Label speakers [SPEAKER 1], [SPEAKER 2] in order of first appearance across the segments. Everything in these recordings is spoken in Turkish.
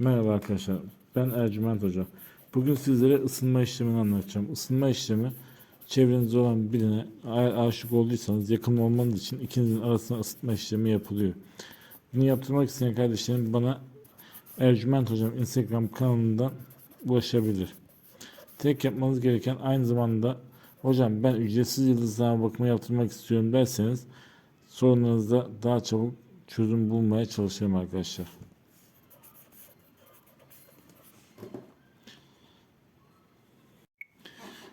[SPEAKER 1] Merhaba arkadaşlar. Ben Ercüment Hoca. Bugün sizlere ısınma işlemini anlatacağım. Isınma işlemi çevrenizde olan birine aşık olduysanız yakın olmanız için ikinizin arasında ısıtma işlemi yapılıyor. Bunu yaptırmak isteyen kardeşlerim bana Ercüment Hocam Instagram kanalından ulaşabilir. Tek yapmanız gereken aynı zamanda hocam ben ücretsiz yıldızlama bakımı yaptırmak istiyorum derseniz sorunlarınızda daha çabuk çözüm bulmaya çalışırım arkadaşlar.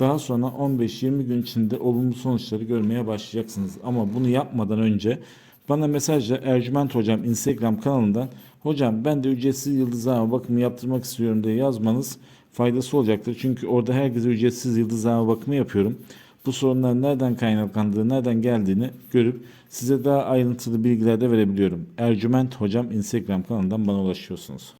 [SPEAKER 1] Daha sonra 15-20 gün içinde olumlu sonuçları görmeye başlayacaksınız. Ama bunu yapmadan önce bana mesajla Ercüment Hocam Instagram kanalından Hocam ben de ücretsiz yıldızlama bakımı yaptırmak istiyorum diye yazmanız faydası olacaktır. Çünkü orada herkese ücretsiz yıldızlama bakımı yapıyorum. Bu sorunların nereden kaynaklandığı, nereden geldiğini görüp size daha ayrıntılı bilgiler de verebiliyorum. Ercüment Hocam Instagram kanalından bana ulaşıyorsunuz.